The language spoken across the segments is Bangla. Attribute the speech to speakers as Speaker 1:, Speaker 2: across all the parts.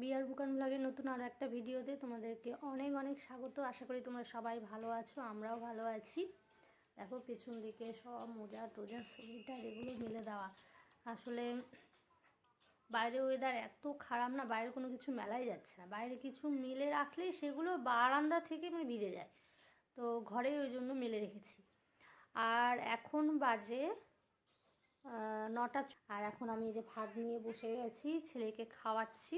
Speaker 1: বিয়ার বুকান ব্লগের নতুন আরও একটা ভিডিওতে তোমাদেরকে অনেক অনেক স্বাগত। আশা করি তোমরা সবাই ভালো আছো, আমরাও ভালো আছি। দেখো পেছন দিকে সব মোজা টোজা সোয়েটার এগুলো মিলে দেওয়া। আসলে বাইরে ওয়েদার এত খারাপ না, বাইরে কোনো কিছু মেলাই যাচ্ছে না। বাইরে কিছু মিলে রাখলেই সেগুলো বারান্দা থেকে মানে ভিজে যায়। তো ঘরে ওই জন্য মেলে রেখেছি। আর এখন বাজে নটা আর এখন আমি এই যে ভাত নিয়ে বসে গেছি, ছেলেকে খাওয়াচ্ছি।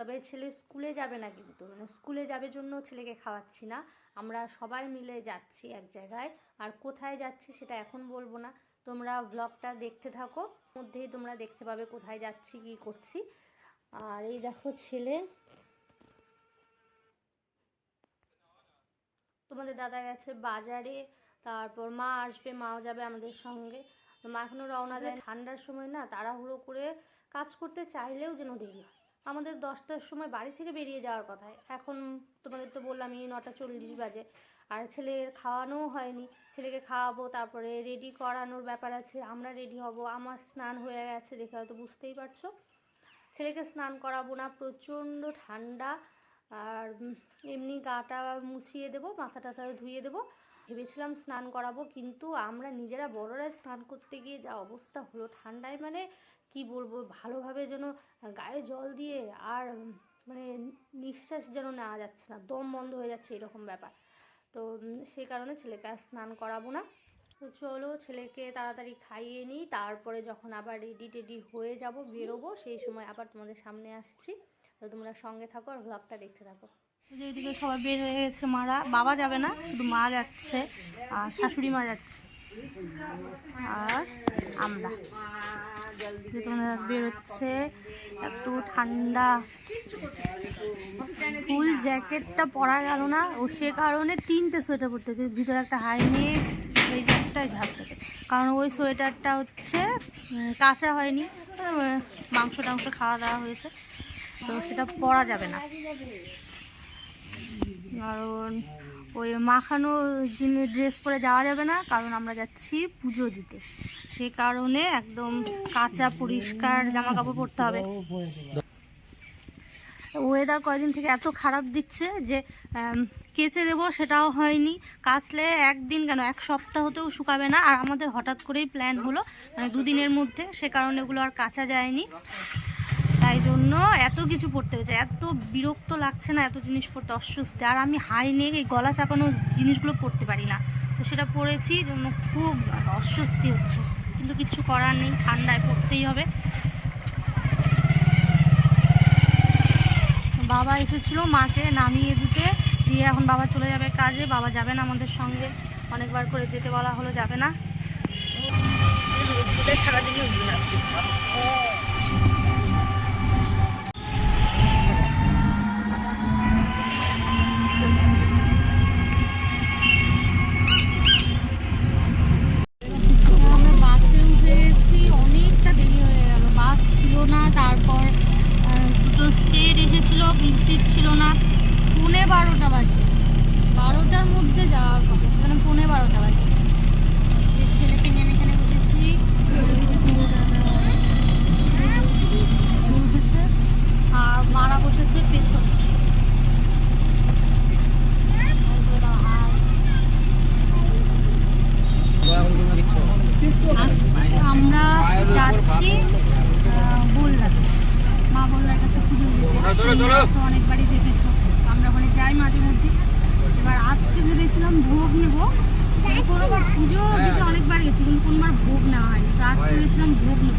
Speaker 1: তবে ছেলে স্কুলে যাবে না কিন্তু। মানে স্কুলে যাবে জন্য ছেলেকে খাওয়াচ্ছি না। আমরা সবাই মিলে যাচ্ছি এক জায়গায়। আর কোথায় যাচ্ছি সেটা এখন বলব না। তোমরা ব্লগটা দেখতে থাকো। মধ্যেই তোমরা দেখতে পাবে কোথায় যাচ্ছি, কি করছি। আর এই দেখো ছেলে। তোমাদের দাদা গেছে বাজারে। তারপর মা আসবে, মাও যাবে আমাদের সঙ্গে। মা এখনও রওনা দেয় ঠান্ডার সময় না তাড়াহুড়ো করে কাজ করতে চাইলেও যেন দেরি হয়। আমাদের দশটার সময় বাড়ি থেকে বেরিয়ে যাওয়ার কথা। এখন তোমাদের তো বললামই নটা চল্লিশ বাজে। আর ছেলের খাওয়ানোও হয়নি। ছেলেকে খাওয়াবো, তারপরে রেডি করানোর ব্যাপার আছে। আমরা রেডি হব। আমার স্নান হয়ে গেছে দেখে হয়তো বুঝতেই পারছ। ছেলেকে স্নান করাবো না। প্রচণ্ড ঠান্ডা। আর এমনি গাটা মুছিয়ে দেবো, মাথা টাথা ধুয়ে দেবো। ভেবেছিলাম স্নান করাবো, কিন্তু আমরা নিজেরা বড়রা স্নান করতে গিয়ে যা অবস্থা হলো। ঠান্ডায় মানে কি বলব, ভালোভাবে যেন গায়ে জল দিয়ে আর মানে নিঃশ্বাস যেন নেওয়া যাচ্ছে না, দম বন্ধ হয়ে যাচ্ছে এরকম ব্যাপার। তো সেই কারণে ছেলেকে আর স্নান করাবো না। তো চলো ছেলেকে তাড়াতাড়ি খাইয়ে নিই, তারপরে যখন আবার রেডি টেডি হয়ে যাব, বেরোবো, সেই সময় আবার তোমাদের সামনে আসছি। তো তোমরা সঙ্গে থাকো আর ব্লগটা দেখতে থাকো। যে ওইদিকে সবাই বের হয়ে গেছে, মারা। বাবা যাবে না, শুধু মা যাচ্ছে আর শাশুড়ি মা যাচ্ছে। আর আমরা। বেরোচ্ছে এত ঠান্ডা। ফুল জ্যাকেটটা পরা গেল না, ও সে কারণে তিনটে সোয়েটার পরতে হচ্ছে। ভিতরে একটা হাই নিয়ে এই জ্যাকেটটাই ঝাপতে কারণ ওই সোয়েটারটা হচ্ছে কাঁচা হয়নি মাংস টাংস খাওয়া দাওয়া হয়েছে, তো সেটা পরা যাবে না। কারণ ওই মাখানো জিনিস ড্রেস পরে যাওয়া যাবে না, কারণ আমরা যাচ্ছি পুজো দিতে। সে কারণে একদম কাঁচা পরিষ্কার জামা কাপড় পরতে হবে। ওয়েদার কয়দিন থেকে এত খারাপ দিচ্ছে যে কেচে দেবো সেটাও হয়নি। কাচলে একদিন কেন, এক সপ্তাহ সপ্তাহতেও শুকাবে না। আর আমাদের হঠাৎ করেই প্ল্যান হলো মানে দুদিনের মধ্যে, সে কারণে এগুলো আর কাচা যায়নি। তাই জন্য এত কিছু পড়তে হয়েছে। এত বিরক্ত লাগছে না এত জিনিস পড়তে অস্বস্তি। আর আমি হাই নেক এই গলা চাপানো জিনিসগুলো পড়তে পারি না। তো সেটা পড়েছি জন্য খুব অস্বস্তি হচ্ছে। কিন্তু কিচ্ছু করার নেই ঠান্ডায় পড়তেই হবে। বাবা এসেছিল মাকে নামিয়ে দিতে। দিয়ে এখন বাবা চলে যাবে কাজে। বাবা যাবে না আমাদের সঙ্গে। অনেকবার করে যেতে বলা হলো যাবে না। যাচ্ছি বললাতে মা বললার কাছে পুজো দিতে। তো অনেকবারই দেখেছ। আমরা ওখানে যাই মাঝে মধ্যে। এবার আজকে ভেবেছিলাম ভোগ নেব কোনোবার পুজো দিতে অনেকবার গেছি কিন্তু কোনোবার ভোগ নেওয়া হয়নি। তো আজকে ভেবেছিলাম ভোগ নেব।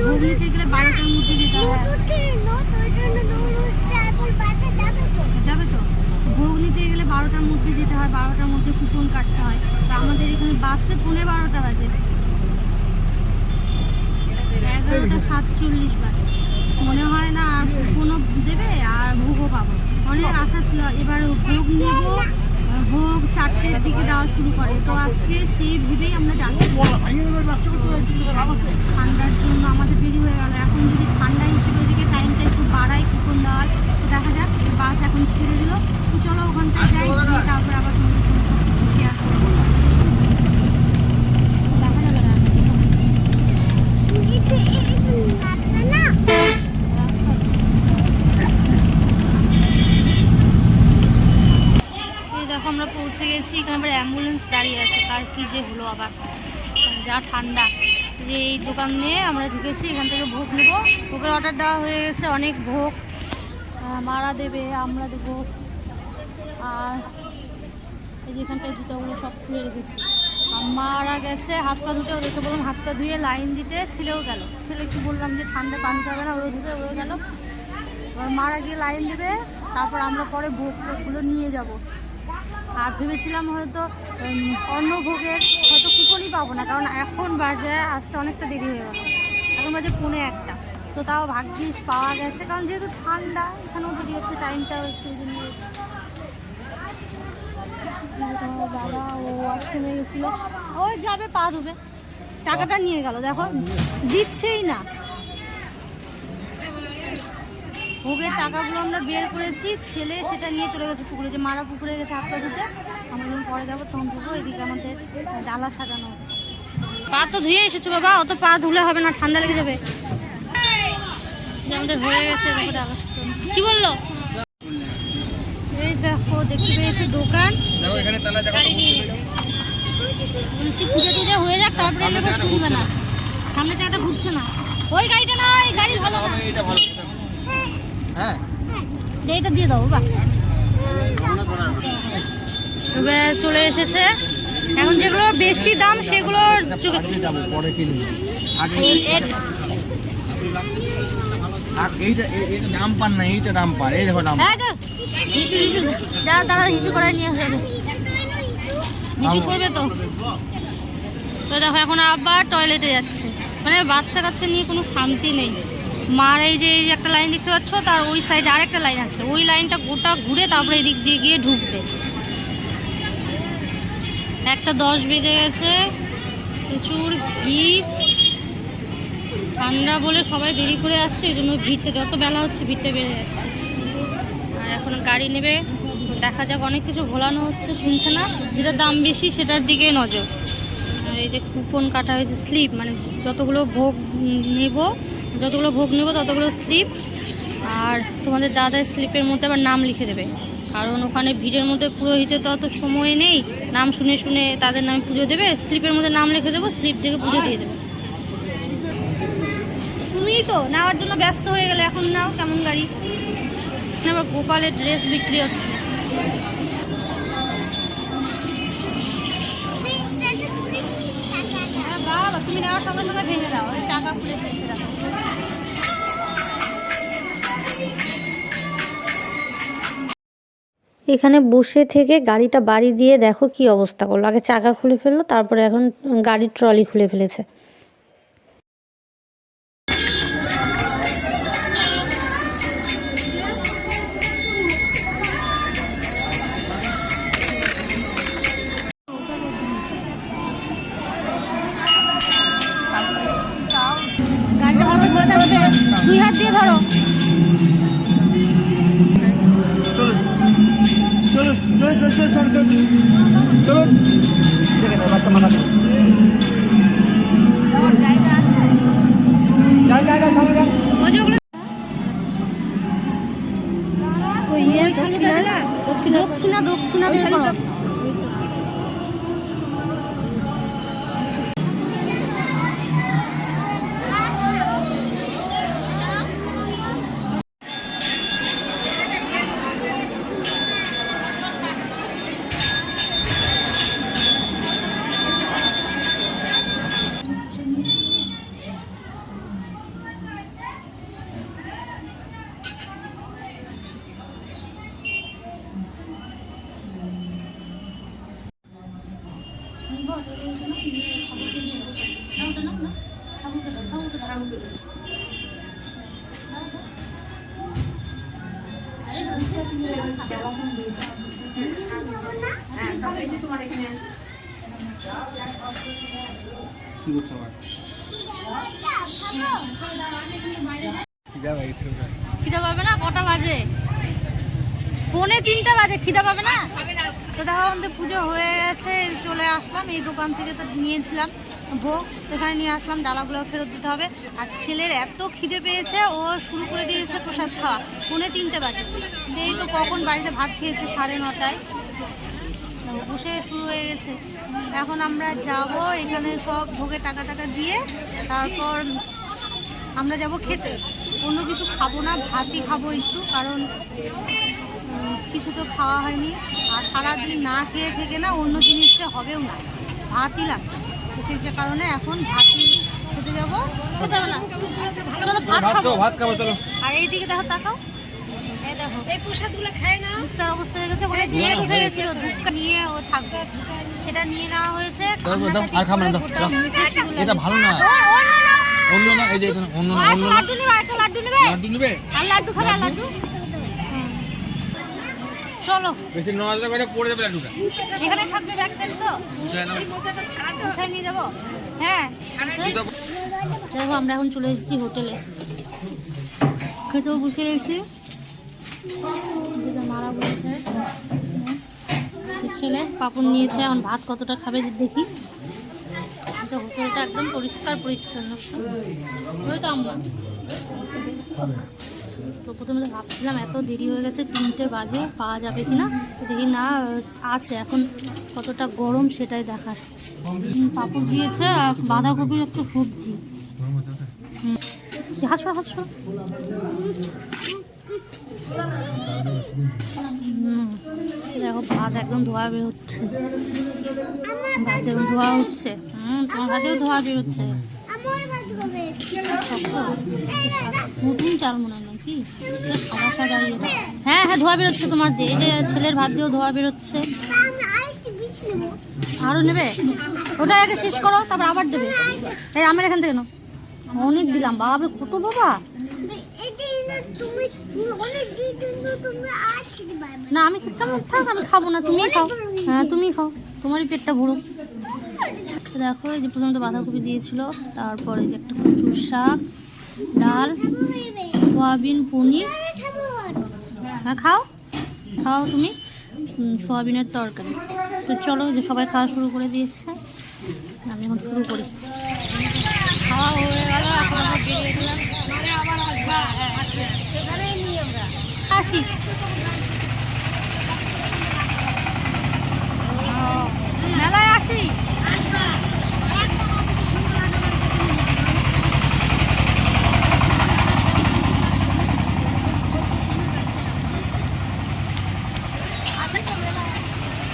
Speaker 1: ভোগ নিতে গেলে বারোটার মধ্যে যেতে হয়। যাবে তো? ভোগ নিতে গেলে বারোটার মধ্যে যেতে হয় বারোটার মধ্যে কুপন কাটতে হয়। তো আমাদের এখানে বাসে পৌনে বারোটা বাজে। এগারোটা সাতচল্লিশ বাজে। মনে হয় না আর কুপনও দেবে আর ভোগও পাবো অনেক আশা ছিল, এবার ভোগ নেব। ভোগ চারটের দিকে দেওয়া শুরু করে। তো আজকে সেই ভেবেই আমরা যাচ্ছি। ঠান্ডার জন্য আমাদের দেরি হয়ে গেল। এখন যদি ঠান্ডা হিসেবে ওইদিকে টাইমটা একটু বাড়ায় কুপন দেওয়ার, তো দেখা যাক বাস এখন ছেড়ে দিল। তো চলো ওখানটায় যাই তারপরে আবার তোমাদের সঙ্গে সব কিছু শেয়ার করব দেখা যাবে না রাস্তা ঢুকেছি এখানে আবার অ্যাম্বুলেন্স দাঁড়িয়ে আছে, তার কি যে হলো আবার? যা ঠান্ডা। যে এই দোকান নিয়ে আমরা ঢুকেছি, এখান থেকে ভোগ নেব। ভোগের অর্ডার দেওয়া হয়ে গেছে, অনেক ভোগ। মারা দেবে, আমরা দেবো। আর এই যে এখানটায় জুতোগুলো সব খুলে রেখেছি। মারা গেছে, হাত পা ধুতে ওদেরকে বললাম হাত পা ধুয়ে লাইন দিতে ছেলেও গেল। ছেলেকে বললাম যে ঠান্ডা পানি খাবে না ওও ধুবে ওও গেল। এবার মারা গিয়ে লাইন দেবে, তারপর আমরা পরে ভোগ টোগগুলো নিয়ে যাব। আর ভেবেছিলাম হয়তো উম, অন্য ভোগের হয়তো কুপনই পাবো না কারণ এখন বাজে আসতে অনেকটা দেরি হয়ে গেল। এখন বাজে পৌনে একটা। তো তাও ভাগ্যিস পাওয়া গেছে কারণ যেহেতু ঠান্ডা এখানেও দেরি হচ্ছে টাইমটাও একটু দাদা ও ওয়াশরুমে গেছিল ওই যাবে পা ধুবে। টাকাটা নিয়ে গেল দেখো দিচ্ছেই না। ভোগের টাকাগুলো আমরা বের করেছি ছেলে সেটা নিয়ে চলে গেছে পুকুরে যে মারা পুকুরে গেছে হাত পা ধুতে আমরা যখন পরে যাব তখন ধুবো এদিকে আমাদের ডালা সাজানো হচ্ছে। পা তো ধুয়ে এসেছ বাবা অত পা ধুলে হবে না ঠান্ডা লেগে যাবে। আমাদের হয়ে গেছে দেখো ডালা। কি বলল? এই দেখো দেখতে পেয়েছি দোকান। গাড়ি নিয়ে পুজো টুজো হয়ে যাক তারপরে না। সামনে চাকাটা ঘুরছে না। ওই গাড়িটা না ওই গাড়ি ভালো না।
Speaker 2: এটা ভালো। হ্যাঁ।
Speaker 1: এইটা দিয়ে দাও তবে চলে এসেছে। এখন যেগুলো বেশি দাম সেগুলো চোখে-
Speaker 2: আগে যাব পরে কিনবো আগে
Speaker 1: এই- এই-
Speaker 2: আর এইটা এই- এইটা দাম পান না এইটা দাম পান এই দেখো দাম।
Speaker 1: এই তো, হিসু হিসু যা দাদা হিসু করায় নিয়ে আসবে। হিসু করবে তো। তো দেখো এখন আবার টয়লেটে যাচ্ছে। মানে বাচ্চা কাচ্চা নিয়ে কোনো শান্তি নেই। মার এই যে এই যে একটা লাইন দেখতে পাচ্ছ? তার ওই সাইডে আরেকটা লাইন আছে। ওই লাইনটা গোটা ঘুরে তারপরে এদিক দিয়ে গিয়ে ঢুকবে। একটা দশ বেজে গেছে। প্রচুর ভিড় ঠান্ডা বলে সবাই দেরি করে আসছে ওই জন্য ভিড়টা, যত বেলা হচ্ছে ভিড়টা বেড়ে যাচ্ছে। আর এখন গাড়ি নেবে। দেখা যাক, অনেক কিছু ভোলানো হচ্ছে, শুনছে না? যেটা দাম বেশি, সেটার দিকে নজর। আর এই যে কুপন কাটা হয়েছে স্লিপ মানে যতগুলো ভোগ নেব যতগুলো ভোগ নেব ততগুলো স্লিপ। আর তোমাদের দাদার স্লিপের মধ্যে আবার নাম লিখে দেবে। কারণ ওখানে ভিড়ের মধ্যে পুরোহিতের তো অত সময় নেই। নাম শুনে শুনে তাদের নামে পুজো দেবে। স্লিপের মধ্যে নাম লিখে দেবো, স্লিপ থেকে পুজো দিয়ে দেবে। তুমিই তো নেওয়ার জন্য ব্যস্ত হয়ে গেলে, এখন নাও, কেমন গাড়ি? আবার গোপালের ড্রেস বিক্রি হচ্ছে। বাবা, তুমি নেওয়ার সঙ্গে সঙ্গে ভেঙে দাও চাকা খুলে ফেলতে দাও।
Speaker 3: এখানে বসে থেকে গাড়িটা বাড়ি দিয়ে দেখো কি অবস্থা করল। আগে চাকা খুলে ফেলল, তারপরে এখন গাড়ির ট্রলি খুলে ফেলেছে।
Speaker 1: Sarjot,
Speaker 3: sarjot. Tulot. Hindi
Speaker 1: ka na, basta makatulog.
Speaker 2: কি
Speaker 1: পাবে না? কটা বাজে? পৌনে তিনটা বাজে, খিদা পাবে না? তো দেখো, আমাদের পুজো হয়ে গেছে, চলে আসলাম। এই দোকান থেকে তো নিয়েছিলাম। ভোগ। এখানে নিয়ে আসলাম ডালাগুলো ফেরত দিতে হবে। আর ছেলের এত খিদে পেয়েছে, ও শুরু করে দিয়েছে প্রসাদ খাওয়া। পৌনে তিনটে বাজে। সেই তো কখন বাড়িতে ভাত খেয়েছে সাড়ে নটায়। বসে শুরু হয়ে গেছে। এখন আমরা যাব এখানে সব ভোগে টাকা টাকা দিয়ে, তারপর আমরা যাব খেতে। অন্য কিছু খাব না, ভাতই খাব একটু, কারণ কিছু তো খাওয়া হয়নি। আর সারাদিন না খেয়ে থেকে না অন্য জিনিসটা হবেও না। ভাতই লাগবে। সেই যে কারণে এখন ভাতই খেতে যাব। না। চলো ভাত
Speaker 2: ভাত
Speaker 1: খাব।
Speaker 2: খাব ভাত খাব চলো।
Speaker 1: আর এইদিকে দেখো তাকাও। এই দেখো। এই প্রসাদগুলো খায় না। মুক্তার অবস্থা হয়ে গেছে ওখানে জেদ উঠে গেছিল দুধটা নিয়ে ও থাকবে। সেটা নিয়ে নেওয়া হয়েছে
Speaker 2: আর খাব না, এটা ভালো না।
Speaker 1: ও, ও না, না।
Speaker 2: অন্য না এই যে অন্য না অন্য
Speaker 1: লাড্ডু নেবে লাড্ডু নেবে।
Speaker 2: লাড্ডু নেবে?
Speaker 1: আর লাড্ডু খাবে লাড্ডু। চলো।
Speaker 2: বেশি নজর করে পড়ে যাবে লাড্ডুটা।
Speaker 1: এখানে থাকবে তো? কোথায় নিয়ে যাব। হ্যাঁ দেখো আমরা এখন চলে এসেছি হোটেলে। খেতেও বসে গেছি। মারা বলছে। ছেলে পাপড় নিয়েছে এখন ভাত কতটা খাবে দেখি। হোটেলটা একদম পরিষ্কার পরিচ্ছন্ন। ওই তো আমরা তো প্রথমে তো ভাবছিলাম এত দেরি হয়ে গেছে তিনটে বাজে পাওয়া যাবে কি না দেখি না আছে এখন কতটা গরম সেটাই দেখার। পাপড় দিয়েছে আর বাঁধাকপির একটু সবজি। হাসো হাসো দেখো ভাত একদম ধোয়া বেরোচ্ছে ভাত একদম ধোয়া হচ্ছে। হুম তোমার ভাতেও ধোয়া বেরোচ্ছে নতুন চাল মনে হয়। হ্যাঁ হ্যাঁ ধোয়া বেরোচ্ছে তোমার দিয়ে। যে ছেলের ভাত দিয়েও ধোয়া বেরোচ্ছে। আরও নেবে? ওটা আগে শেষ করো, তারপর আবার দেবে। এই আমার এখান থেকে অনেক দিলাম বাবা কত বাবা? না, আমি খেতাম আমি খাব না তুমি খাও। হ্যাঁ তুমি খাও, তোমারই পেটটা ভরুক দেখো, এই যে প্রথমত বাঁধাকপি দিয়েছিল, তারপরে যে একটা কচুর শাক, ডাল। সয়াবিন পনির। হ্যাঁ খাও। খাও তুমি। সয়াবিনের তরকারি। তো চলো যে সবাই খাওয়া শুরু করে দিয়েছে। আমি এখন শুরু করি। খাওয়া হয়ে গেল এখন বেরিয়ে গেলাম। আসি ও, মেলায় আসি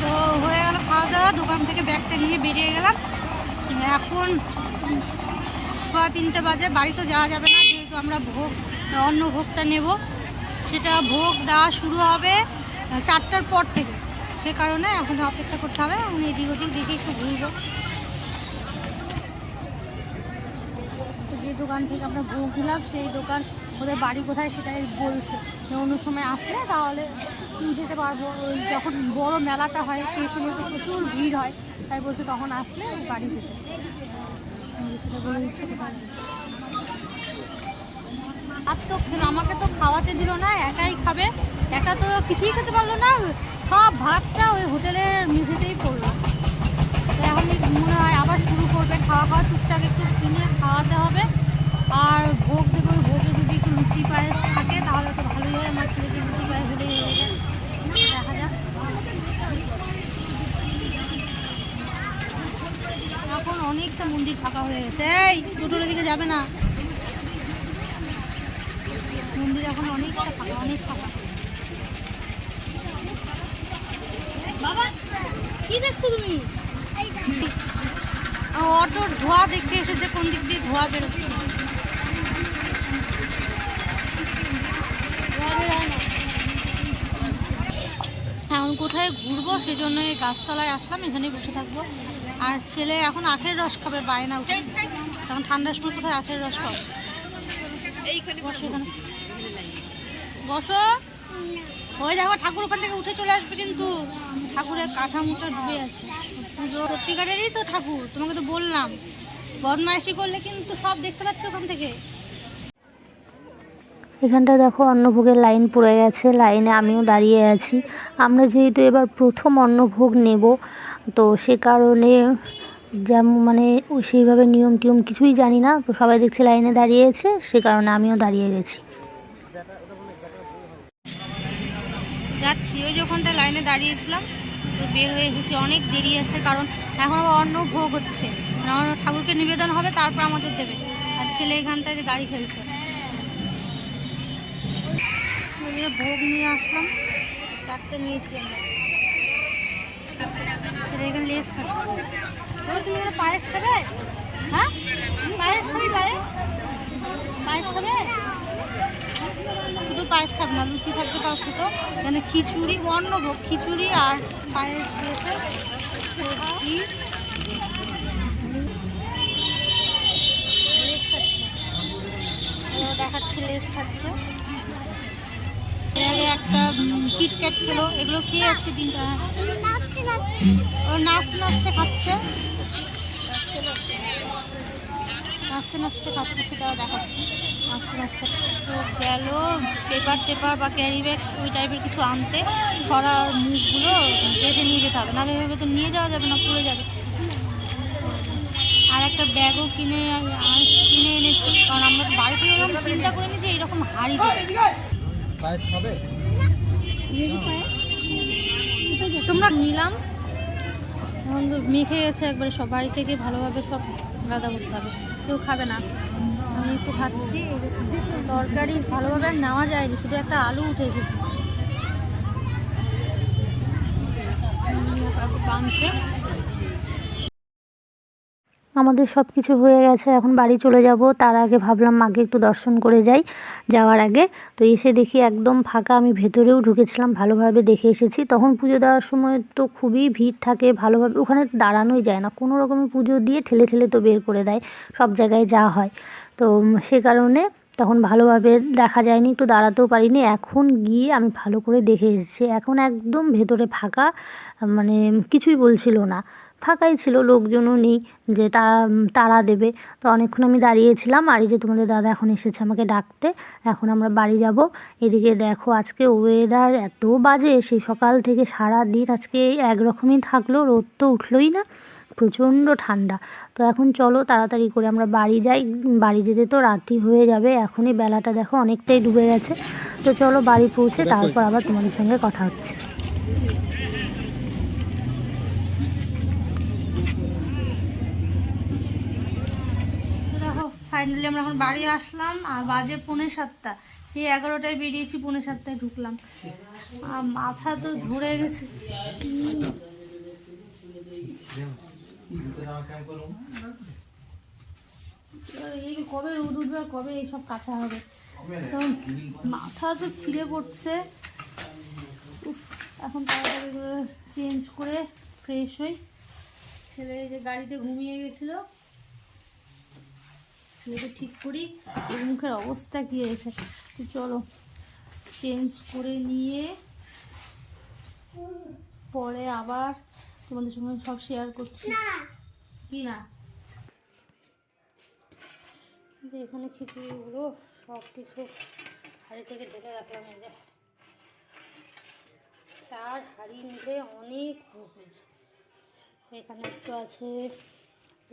Speaker 1: তো হয়ে গেল খাওয়া দাওয়া দোকান থেকে ব্যাগটা নিয়ে বেরিয়ে গেলাম এখন সোয়া তিনটে বাজে বাড়ি তো যাওয়া যাবে না, যেহেতু আমরা ভোগ অন্য ভোগটা নেব। সেটা ভোগ দেওয়া শুরু হবে চারটার পর থেকে। সে কারণে এখন অপেক্ষা করতে হবে, আমি এদিক ওদিক দেখে একটু ঘুরবো। যে দোকান থেকে আমরা ভোগ দিলাম, সেই দোকান ওদের বাড়ি কোথায় সেটাই বলছে। অন্য সময় আসলে তাহলে যেতে পারব। ওই যখন বড় মেলাটা হয়, সেই সময় তো প্রচুর ভিড় হয়, তাই বলছে তখন আসলে বাড়ি যেতে। আর তো আমাকে তো খাওয়াতে দিল না, একাই খাবে। একা তো কিছুই খেতে পারল না, সব ভাতটা ওই হোটেলের মেঝেতেই পড়ল। এখন মনে হয় আবার শুরু করবে, খাওয়া খাওয়া টুকটাক একটু কিনে খাওয়াতে হবে। আর ভোগ দেবো ভোগে যদি একটু লুচি পায়েস থাকে, তাহলে তো ভালোই হয়, আমার ছেলেকে লুচি পায়েস এখন অনেকটা মন্দির ফাঁকা হয়ে গেছে। এই, টোটোর দিকে যাবে না। মন্দির এখন অনেকটা ফাঁকা, অনেক ফাঁকা। কি দেখছ তুমি? দেখতে এসেছে, কোন দিক দিয়ে ধোয়া বেরোচ্ছে? এখন কোথায় ঘুরবো সেজন্য গাছতলায় আসলাম, এখানেই বসে থাকব। আর ছেলে এখন আখের রস খাবে বায়না উঠেছে। এখন ঠান্ডার সময় কোথায় আখের রস খাবে? বসো এখানে। বসো। ওই দেখো ঠাকুর ওখান থেকে উঠে চলে আসবে কিন্তু। ঠাকুরের কাঠামোটা ডুবে আছে। পুজো সত্যিকারেরই তো ঠাকুর তোমাকে তো বললাম। বদমাইশি করলে কিন্তু সব দেখতে পাচ্ছি ওখান থেকে।
Speaker 3: এখানটা দেখো অন্নভোগের লাইন পড়ে গেছে। লাইনে আমিও দাঁড়িয়ে আছি। আমরা যেহেতু এবার প্রথম অন্নভোগ নেব তো সে কারণে যেমন মানে সেইভাবে নিয়ম টিয়ম কিছুই জানি না। তো সবাই দেখছি লাইনে দাঁড়িয়েছে সে কারণে আমিও দাঁড়িয়ে গেছি।
Speaker 1: যাচ্ছি, ওই যে ওখানটা লাইনে দাঁড়িয়েছিলাম। তো বের হয়ে এসেছি, অনেক দেরি আছে, কারণ এখন অন্য ভোগ হচ্ছে। মানে ঠাকুরকে নিবেদন হবে, তারপর আমাদের দেবে। আর ছেলে এখানটায় যে গাড়ি খেলছে। ভোগ নিয়ে আসলাম। চারটে নিয়েছি আমরা। এখানে লেস পায়েস খাবে? হ্যাঁ? পায়েস খাবি, পায়েস? পায়েস খাবে? শুধু পায়েস খাবে না, লুচি থাকবে তাও খেতো। এখানে খিচুড়ি, অন্নভোগ, খিচুড়ি আর পায়েস দিয়েছে সবজি। দেখাচ্ছে, লেস খাচ্ছে। একটা কিটক্যাট খেলো, এগুলো খেয়ে আজকে দিনটা ও নাচতে নাচতে খাচ্ছে। নাচতে নাচতে খাচ্ছে, সেটাও দেখাচ্ছি। নাচতে নাচতে পেপার টেপার বা ক্যারি ব্যাগ, ওই টাইপের কিছু আনতে। ছড়া মুখগুলো বেঁধে নিয়ে যেতে হবে, নাহলে এভাবে তো নিয়ে যাওয়া যাবে না, পুড়ে যাবে। আর একটা ব্যাগও কিনে কিনে এনেছি, কারণ আমরা বাড়িতে এরকম চিন্তা করে যে এরকম হাড়ি
Speaker 2: পায়েস খাবে?
Speaker 1: তোমরা নিলাম। এখন মেখে গেছে একবারে সব বাড়ি থেকে, ভালোভাবে সব গাদা করতে হবে। কেউ খাবে না। আমি একটু খাচ্ছি। তরকারি ভালোভাবে আর নেওয়া যায়নি, শুধু একটা আলু উঠে এসেছে। বানছে।
Speaker 3: আমাদের সব কিছু হয়ে গেছে, এখন বাড়ি চলে যাব। তার আগে ভাবলাম মাকে একটু দর্শন করে যাই, যাওয়ার আগে। তো এসে দেখি একদম ফাঁকা, আমি ভেতরেও ঢুকেছিলাম, ভালোভাবে দেখে এসেছি। তখন পুজো দেওয়ার সময় তো খুবই ভিড় থাকে, ভালোভাবে ওখানে দাঁড়ানোই যায় না। কোনো রকমের পুজো দিয়ে ঠেলে ঠেলে তো বের করে দেয়, সব জায়গায় যা হয়। তো সে কারণে তখন ভালোভাবে দেখা যায়নি, একটু দাঁড়াতেও পারিনি। এখন গিয়ে আমি ভালো করে দেখে এসেছি। এখন একদম ভেতরে ফাঁকা মানে কিছুই বলছিল না। ফাঁকাই ছিল লোকজনও নেই যে তারা তারা দেবে। তো অনেকক্ষণ আমি দাঁড়িয়েছিলাম আর এই যে তোমাদের দাদা এখন এসেছে আমাকে ডাকতে এখন আমরা বাড়ি যাব। এদিকে দেখো আজকে ওয়েদার এত বাজে সেই সকাল থেকে সারা দিন আজকে একরকমই থাকল রোদ তো উঠলোই না প্রচণ্ড ঠান্ডা। তো এখন চলো তাড়াতাড়ি করে আমরা বাড়ি যাই বাড়ি যেতে তো রাতি হয়ে যাবে এখনই বেলাটা দেখো অনেকটাই ডুবে গেছে। তো চলো বাড়ি পৌঁছে তারপর আবার তোমাদের সঙ্গে কথা হচ্ছে
Speaker 1: তো দেখো ফাইনালি আমরা এখন বাড়ি আসলাম, আর বাজে পৌনে সাতটা। সেই এগারোটায় বেরিয়েছি, পৌনে সাতটায় ঢুকলাম। আর মাথা তো ধরে গেছে। এই কবে রোদ উঠবে কবে এইসব কাঁচা হবে? তো মাথা তো ছিঁড়ে পড়ছে। উফ, এখন তাড়াতাড়ি চেঞ্জ করে ফ্রেশ হই। ছেলে যে গাড়িতে ঘুমিয়ে গেছিল। ছেলেকে ঠিক করি এর মুখের অবস্থা কী হয়েছে? তো চলো চেঞ্জ করে নিয়ে পরে আবার তোমাদের সঙ্গে সব শেয়ার করছি। কি না? যে এখানে খিচুড়িগুলো সব কিছু হাঁড়ি থেকে ঢেলে রাখলাম এই যে। চার হাঁড়ি নিলে অনেক ভোগ হয়েছে। এখানে একটু আছে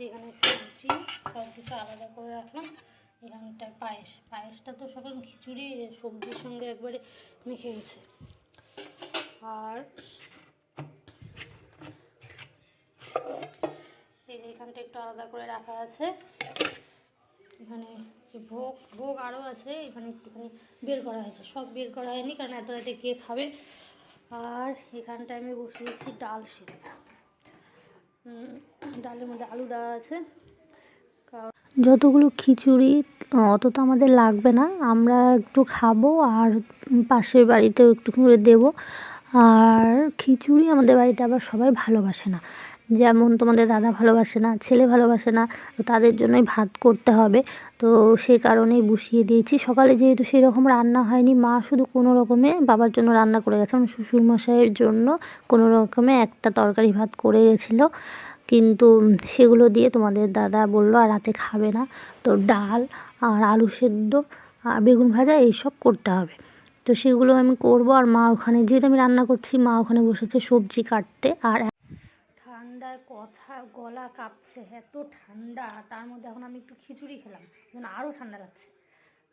Speaker 1: এখানে সবজি সব কিছু আলাদা করে রাখলাম। এখানটা পায়েস। পায়েসটা তো সকাল খিচুড়ি সবজির সঙ্গে একবারে মেখে গেছে। আর এই এখানটা একটু আলাদা করে রাখা আছে। এখানে যে ভোগ ভোগ আরও আছে, এখানে একটুখানি বের করা হয়েছে। সব বের করা হয়নি, কারণ এত রাতে কে খাবে? আর এখানটায় আমি বসিয়েছি ডাল সিদ্ধ। ডালের মধ্যে আলু দেওয়া আছে।
Speaker 3: যতগুলো খিচুড়ি অত তো আমাদের লাগবে না। আমরা একটু খাব আর পাশের বাড়িতেও একটু করে দেবো। আর খিচুড়ি আমাদের বাড়িতে আবার সবাই ভালোবাসে না। যেমন তোমাদের দাদা ভালোবাসে না, ছেলে ভালোবাসে না, তো তাদের জন্যই ভাত করতে হবে। তো সে কারণেই বসিয়ে দিয়েছি। সকালে যেহেতু সেই রকম রান্না হয়নি, মা শুধু কোনো রকমে বাবার জন্য রান্না করে গেছে। আমার শ্বশুরমশাইয়ের জন্য কোনো রকমে একটা তরকারি ভাত করে গেছিল। কিন্তু সেগুলো দিয়ে তোমাদের দাদা বলল, আর রাতে খাবে না। তো ডাল আর আলু সেদ্ধ আর বেগুন ভাজা এইসব করতে হবে। তো সেগুলো আমি করব। আর মা ওখানে, যেহেতু আমি রান্না করছি, মা ওখানে বসেছে সবজি কাটতে। আর
Speaker 1: ঠান্ডায় কথা, গলা কাঁপছে, এত ঠান্ডা। তার মধ্যে এখন আমি একটু খিচুড়ি খেলাম, যেন আরও ঠান্ডা লাগছে।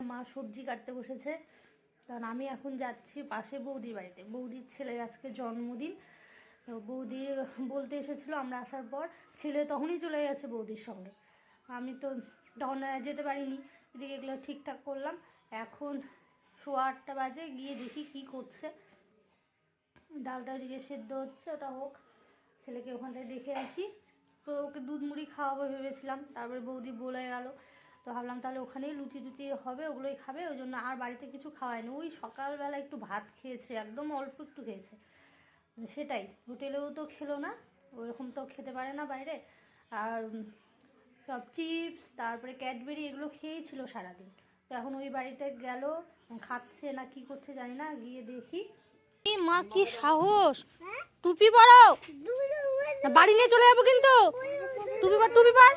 Speaker 1: মা সবজি কাটতে বসেছে, কারণ আমি এখন যাচ্ছি পাশে বৌদির বাড়িতে। বৌদির ছেলের আজকে জন্মদিন। তো বৌদি বলতে এসেছিল, আমরা আসার পর ছেলে তখনই চলে গেছে বৌদির সঙ্গে। আমি তো তখন যেতে পারিনি, এদিকে এগুলো ঠিকঠাক করলাম। এখন সোয়া আটটা বাজে, গিয়ে দেখি কি করছে। ডালটা ওইদিকে সেদ্ধ হচ্ছে, ওটা হোক। ছেলেকে ওখানটায় দেখে আসি। তো ওকে দুধ মুড়ি খাওয়াবো ভেবেছিলাম, তারপরে বৌদি বলে গেল, তো ভাবলাম তাহলে ওখানেই লুচি টুচি হবে, ওগুলোই খাবে, ওই জন্য আর বাড়িতে কিছু খাওয়ায়নি। ওই সকালবেলা একটু ভাত খেয়েছে, একদম অল্প একটু খেয়েছে। সেটাই, হোটেলেও তো খেলো না, ওরকম তো খেতে পারে না বাইরে। আর সব চিপস, তারপরে ক্যাডবেরি এগুলো খেয়েই ছিল সারাদিন। তো এখন ওই বাড়িতে গেল, খাচ্ছে না কি করছে জানি না, গিয়ে দেখি। মা, কি সাহস? টুপি পরাও? বাড়ি নিয়ে চলে যাব কিন্তু। টুপি পর টুপি পর।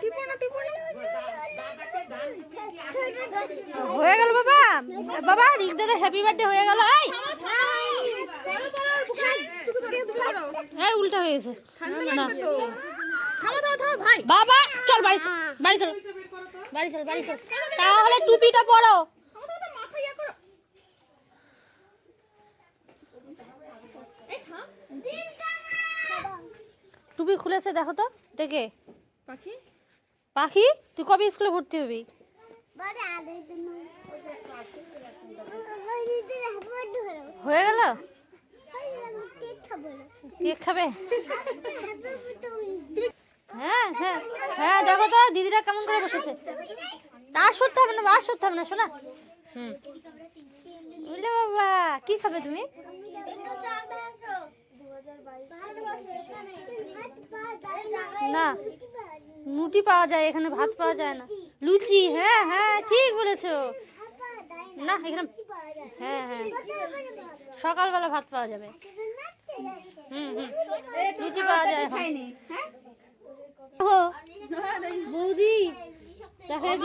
Speaker 1: হয়ে গেল বাবা। বাবা, রিক দাদা হ্যাপি বার্থডে হয়ে গেল। এই, উল্টা হয়ে গেছে। না। বাবা, চল, বাড়ি চল। বাড়ি চল। বাড়ি চল বাড়ি চল। তাহলে টুপিটা পরো। টুপি খুলেছে দেখো তো দেখে।
Speaker 4: পাখি?
Speaker 1: পাখি? তুই কবে স্কুলে ভর্তি হবি? হয়ে গেল? কেক খাবে? হ্যাঁ হ্যাঁ হ্যাঁ দেখো তো দিদিরা কেমন করে বসেছে। আর সরতে হবে না আর সরতে হবে না শোনা। হুম। বুঝলে বাবা কি খাবে তুমি? না রুটি পাওয়া যায় এখানে ভাত পাওয়া যায় না। লুচি হ্যাঁ হ্যাঁ ঠিক বলেছ। না এখানে হ্যাঁ হ্যাঁ। সকালবেলা ভাত পাওয়া যাবে। হুম হুম। লুচি পাওয়া যায়। ও, বৌদি দেখা
Speaker 4: এই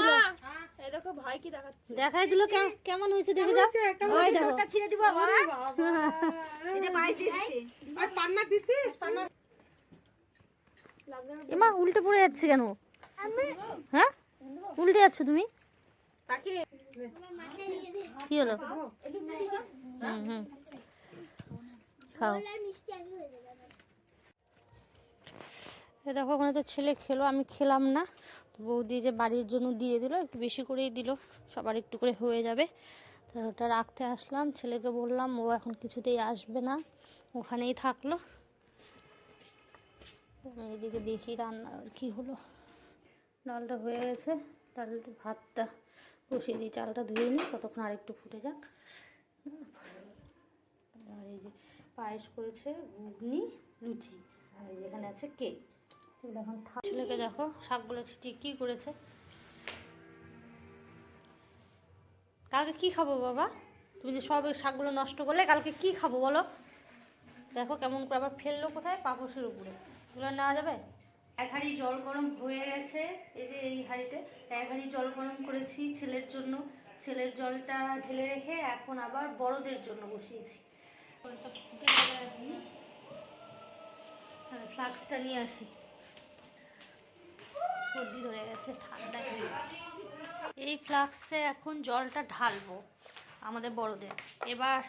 Speaker 4: দেখো ভাই কি দেখাচ্ছে।
Speaker 1: দেখাই দিল কেমন হয়েছে দেখে যাও। ওই দেখো।
Speaker 4: ছিঁড়ে দিব এটা বাইশ দিয়েছে আর পান্না দিছিস? পান্না
Speaker 1: এমা উল্টে পড়ে যাচ্ছে কেন? হ্যাঁ? উল্টে যাচ্ছ তুমি? কি হলো? হুম হুম। খাও। দেখো ওখানে তো ছেলে খেলো আমি খেলাম না। বৌদি যে বাড়ির জন্য দিয়ে দিল, একটু বেশি করেই দিল, সবার একটু করে হয়ে যাবে। তো ওটা রাখতে আসলাম, ছেলেকে বললাম, ও এখন কিছুতেই আসবে না, ওখানেই থাকল। এদিকে দেখি রান্না কি হলো। ডালটা হয়ে গেছে একটু ভাতটা বসিয়ে দিই, চালটা ধুয়ে নিই, ততক্ষণ আর একটু ফুটে যাক। আর এই যে পায়েস করেছে, ঘুগনি, লুচি, আর এখানে আছে কেক। ছেলেকে দেখো শাকগুলো ছিটিয়ে কী করেছে? কালকে কি খাব বাবা? তুমি যে সব শাকগুলো নষ্ট করলে কালকে কি খাব বলো? দেখো কেমন করে আবার ফেলল কোথায়? পাপসের উপরে। এগুলো নেওয়া যাবে? এক হাঁড়ি জল গরম হয়ে গেছে এই যে এই হাঁড়িতে। এক হাঁড়ি জল গরম করেছি ছেলের জন্য। ছেলের জলটা ঢেলে রেখে এখন আবার বড়দের জন্য বসিয়েছি। হ্যাঁ, ফ্লাক্সটা নিয়ে আসি। সর্দি ধরে গেছে ঠান্ডা। এই ফ্লাক্সে এখন জলটা ঢালবো আমাদের বড়দের। এবার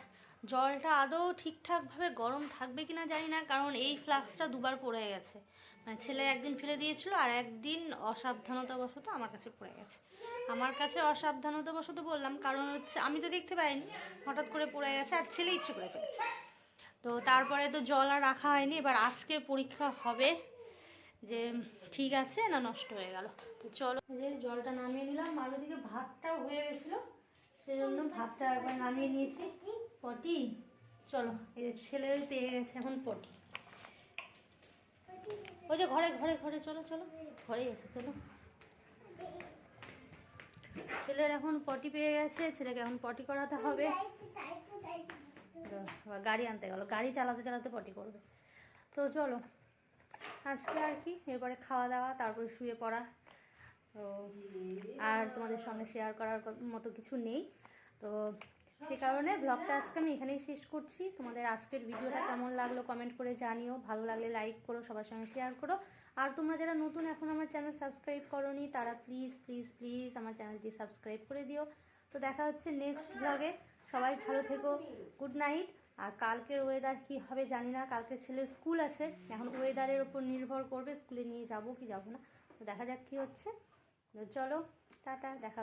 Speaker 1: জলটা আদৌ ঠিকঠাকভাবে গরম থাকবে কিনা জানি না, কারণ এই ফ্লাক্সটা দুবার পড়ে গেছে। মানে ছেলে একদিন ফেলে দিয়েছিল আর একদিন অসাবধানতাবশত আমার কাছে পড়ে গেছে। আমার কাছে অসাবধানতাবশত বললাম, কারণ হচ্ছে আমি তো দেখতে পাইনি, হঠাৎ করে পড়ে গেছে আর ছেলে ইচ্ছে করে ফেলেছে। তো তারপরে তো জল আর রাখা হয়নি, এবার আজকে পরীক্ষা হবে যে ঠিক আছে না নষ্ট হয়ে গেল। তো চলো এই যে জলটা নামিয়ে নিলাম। আর ওদিকে ভাতটাও হয়ে গেছিল সেই জন্য ভাতটা একবার নামিয়ে নিয়েছি। পটি? চলো এই যে ছেলের পেয়ে গেছে এখন পটি। ওই যে ঘরে ঘরে ঘরে চলো চলো। ঘরে এসে চলো। ছেলের এখন পটি পেয়ে গেছে ছেলেকে এখন পটি করাতে হবে। গাড়ি আনতে গেল গাড়ি চালাতে চালাতে পটি করবে। তো চলো আজকে আর কি এরপরে খাওয়া দাওয়া, তারপরে শুয়ে পড়া। তো আর তোমাদের সঙ্গে শেয়ার করার মতো কিছু নেই। তো সে কারণে ব্লগটা আজকে আমি এখানেই শেষ করছি। তোমাদের আজকের ভিডিওটা কেমন লাগল কমেন্ট করে জানিও। ভালো লাগলে লাইক করো, সবার সঙ্গে শেয়ার করো। আর তোমরা যারা নতুন এখন আমার চ্যানেল সাবস্ক্রাইব করোনি, তারা প্লিজ প্লিজ প্লিজ আমার চ্যানেলটি সাবস্ক্রাইব করে দিও। তো দেখা হচ্ছে নেক্সট ব্লগে সবাই ভালো থেকো। গুড নাইট আর কালকের ওয়েদার কি হবে জানি না কালকে ছেলের স্কুল আছে, এখন ওয়েদারের ওপর নির্ভর করবে স্কুলে নিয়ে যাব কি যাব না। তো দেখা যাক কী হচ্ছে। চলো, টাটা, দেখা